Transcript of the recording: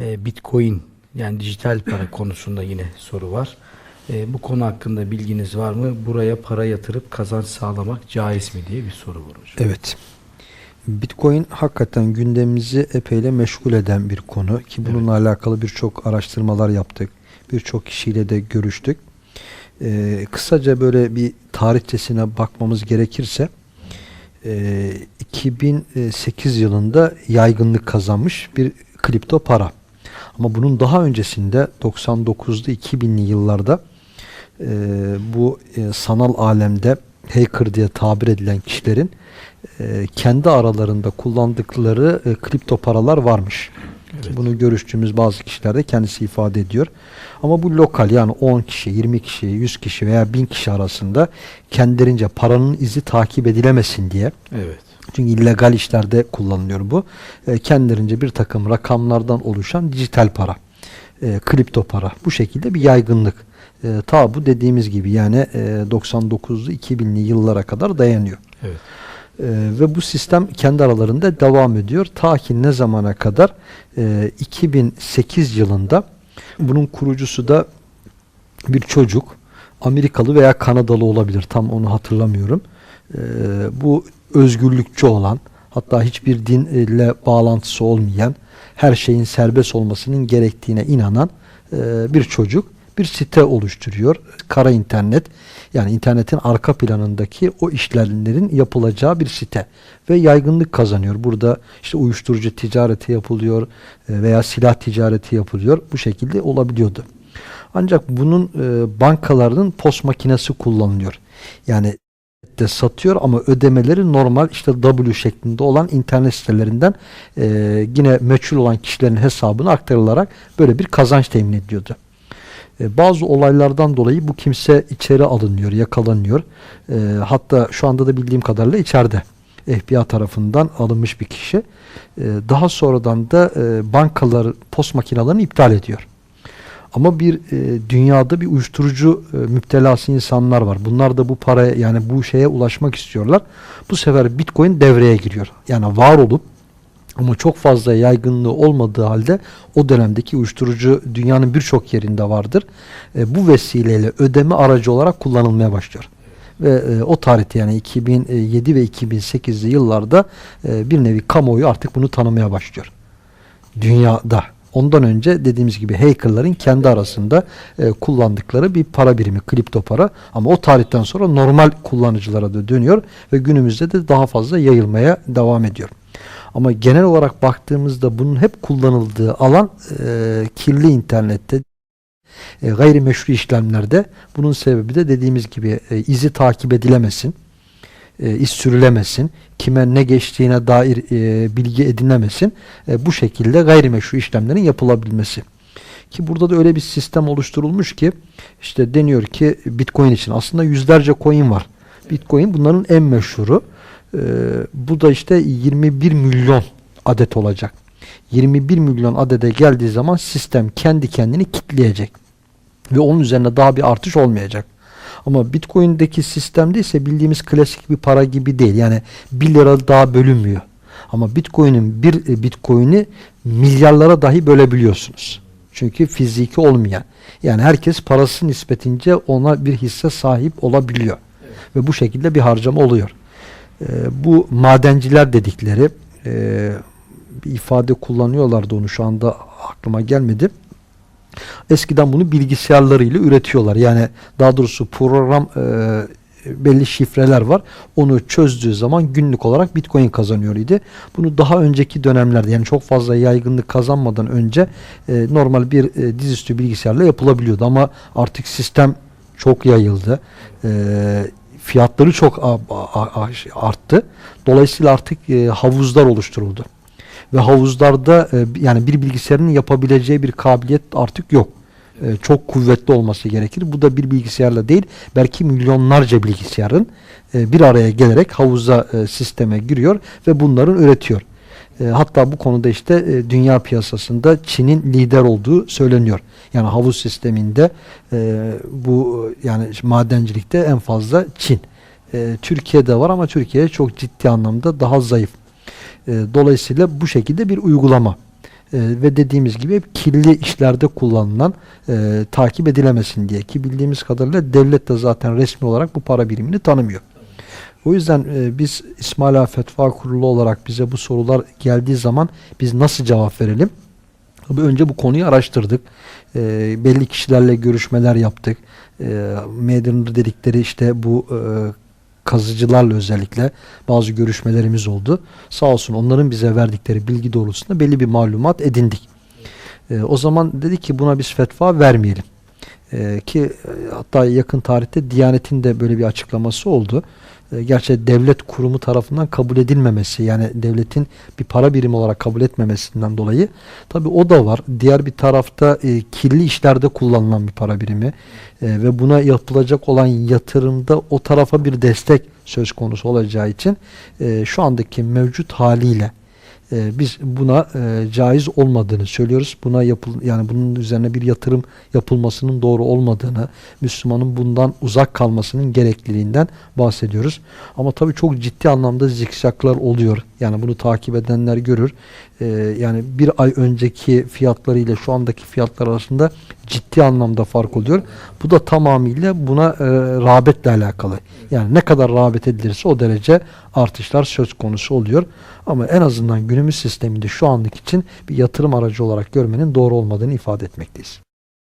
E, Bitcoin yani dijital para konusunda yine soru var. E, bu konu hakkında bilginiz var mı? Buraya para yatırıp kazanç sağlamak caiz mi diye bir soru var hocam. Evet. Bitcoin hakikaten gündemimizi epeyle meşgul eden bir konu ki bununla alakalı birçok araştırmalar yaptık. Birçok kişiyle de görüştük. Ee, kısaca böyle bir tarihçesine bakmamız gerekirse e, 2008 yılında yaygınlık kazanmış bir kripto para. Ama bunun daha öncesinde 99'lu 2000'li yıllarda e, bu e, sanal alemde hacker diye tabir edilen kişilerin e, kendi aralarında kullandıkları e, kripto paralar varmış. Evet. Bunu görüştüğümüz bazı kişiler de kendisi ifade ediyor. Ama bu lokal yani 10 kişi, 20 kişi, 100 kişi veya 1000 kişi arasında kendilerince paranın izi takip edilemesin diye Evet. Çünkü illegal işlerde kullanılıyor bu. E, kendilerince bir takım rakamlardan oluşan dijital para. E, kripto para. Bu şekilde bir yaygınlık. E, ta bu dediğimiz gibi yani e, 99'lu 2000'li yıllara kadar dayanıyor. Evet. E, ve bu sistem kendi aralarında devam ediyor. Ta ki ne zamana kadar? E, 2008 yılında bunun kurucusu da bir çocuk. Amerikalı veya Kanadalı olabilir. Tam onu hatırlamıyorum. E, bu özgürlükçü olan hatta hiçbir dinle bağlantısı olmayan her şeyin serbest olmasının gerektiğine inanan e, bir çocuk bir site oluşturuyor. Kara internet yani internetin arka planındaki o işlemlerin yapılacağı bir site ve yaygınlık kazanıyor. Burada işte uyuşturucu ticareti yapılıyor e, veya silah ticareti yapılıyor. Bu şekilde olabiliyordu. Ancak bunun e, bankaların post makinesi kullanılıyor. Yani de satıyor ama ödemeleri normal işte W şeklinde olan internet sitelerinden e, yine meçhul olan kişilerin hesabına aktarılarak böyle bir kazanç temin ediyordu. E, bazı olaylardan dolayı bu kimse içeri alınıyor, yakalanıyor. E, hatta şu anda da bildiğim kadarıyla içeride. FBI tarafından alınmış bir kişi. E, daha sonradan da e, bankalar post makinelerini iptal ediyor. Ama bir e, dünyada bir uyuşturucu e, müptelası insanlar var. Bunlar da bu paraya yani bu şeye ulaşmak istiyorlar. Bu sefer Bitcoin devreye giriyor. Yani var olup ama çok fazla yaygınlığı olmadığı halde o dönemdeki uyuşturucu dünyanın birçok yerinde vardır. E, bu vesileyle ödeme aracı olarak kullanılmaya başlıyor. Ve e, o tarihte yani 2007 ve 2008'li yıllarda e, bir nevi kamuoyu artık bunu tanımaya başlıyor. Dünyada. Ondan önce dediğimiz gibi hackerların kendi arasında e, kullandıkları bir para birimi, kripto para. Ama o tarihten sonra normal kullanıcılara da dönüyor ve günümüzde de daha fazla yayılmaya devam ediyor. Ama genel olarak baktığımızda bunun hep kullanıldığı alan e, kirli internette, e, gayrimeşru işlemlerde. Bunun sebebi de dediğimiz gibi e, izi takip edilemesin, e, iz sürülemesin, kime ne geçtiğine dair e, bilgi edinemesin. E, bu şekilde gayrimeşru işlemlerin yapılabilmesi. Ki burada da öyle bir sistem oluşturulmuş ki işte deniyor ki Bitcoin için aslında yüzlerce coin var. Bitcoin bunların en meşhuru. Ee, bu da işte 21 milyon adet olacak. 21 milyon adede geldiği zaman sistem kendi kendini kitleyecek. Ve onun üzerine daha bir artış olmayacak. Ama Bitcoin'deki sistemde ise bildiğimiz klasik bir para gibi değil. Yani 1 lira daha bölünmüyor. Ama Bitcoin'in bir e, Bitcoin'i milyarlara dahi bölebiliyorsunuz. Çünkü fiziki olmayan. Yani herkes parası nispetince ona bir hisse sahip olabiliyor. Ve bu şekilde bir harcama oluyor. Ee, bu madenciler dedikleri e, bir ifade kullanıyorlardı onu şu anda aklıma gelmedi. Eskiden bunu bilgisayarlarıyla üretiyorlar. Yani daha doğrusu program e, belli şifreler var. Onu çözdüğü zaman günlük olarak Bitcoin kazanıyor idi. Bunu daha önceki dönemlerde yani çok fazla yaygınlık kazanmadan önce e, normal bir e, dizüstü bilgisayarla yapılabiliyordu ama artık sistem çok yayıldı. E, fiyatları çok arttı. Dolayısıyla artık e, havuzlar oluşturuldu. Ve havuzlarda e, yani bir bilgisayarın yapabileceği bir kabiliyet artık yok. E, çok kuvvetli olması gerekir. Bu da bir bilgisayarla değil, belki milyonlarca bilgisayarın e, bir araya gelerek havuza sisteme giriyor ve bunların üretiyor. Hatta bu konuda işte dünya piyasasında Çin'in lider olduğu söyleniyor. Yani havuz sisteminde bu yani madencilikte en fazla Çin. E, Türkiye'de var ama Türkiye çok ciddi anlamda daha zayıf. E, dolayısıyla bu şekilde bir uygulama. ve dediğimiz gibi kirli işlerde kullanılan e, takip edilemesin diye ki bildiğimiz kadarıyla devlet de zaten resmi olarak bu para birimini tanımıyor. O yüzden e, biz İsmaila Fetva Kurulu olarak bize bu sorular geldiği zaman biz nasıl cevap verelim? Tabii önce bu konuyu araştırdık. E, belli kişilerle görüşmeler yaptık. E, Maiden'ır dedikleri işte bu e, kazıcılarla özellikle bazı görüşmelerimiz oldu. Sağ olsun onların bize verdikleri bilgi doğrultusunda belli bir malumat edindik. E, o zaman dedi ki buna biz fetva vermeyelim. E, ki hatta yakın tarihte Diyanet'in de böyle bir açıklaması oldu. E, gerçi devlet kurumu tarafından kabul edilmemesi yani devletin bir para birimi olarak kabul etmemesinden dolayı tabi o da var. Diğer bir tarafta e, kirli işlerde kullanılan bir para birimi e, ve buna yapılacak olan yatırımda o tarafa bir destek söz konusu olacağı için e, şu andaki mevcut haliyle e, biz buna e, caiz olmadığını söylüyoruz. Buna yapıl yani bunun üzerine bir yatırım yapılmasının doğru olmadığını, Müslümanın bundan uzak kalmasının gerekliliğinden bahsediyoruz. Ama tabii çok ciddi anlamda zikzaklar oluyor. Yani bunu takip edenler görür. E, yani bir ay önceki fiyatlarıyla şu andaki fiyatlar arasında ciddi anlamda fark oluyor. Bu da tamamıyla buna e, rağbetle alakalı. Yani ne kadar rağbet edilirse o derece artışlar söz konusu oluyor. Ama en azından günümüz sisteminde şu anlık için bir yatırım aracı olarak görmenin doğru olmadığını ifade etmekteyiz.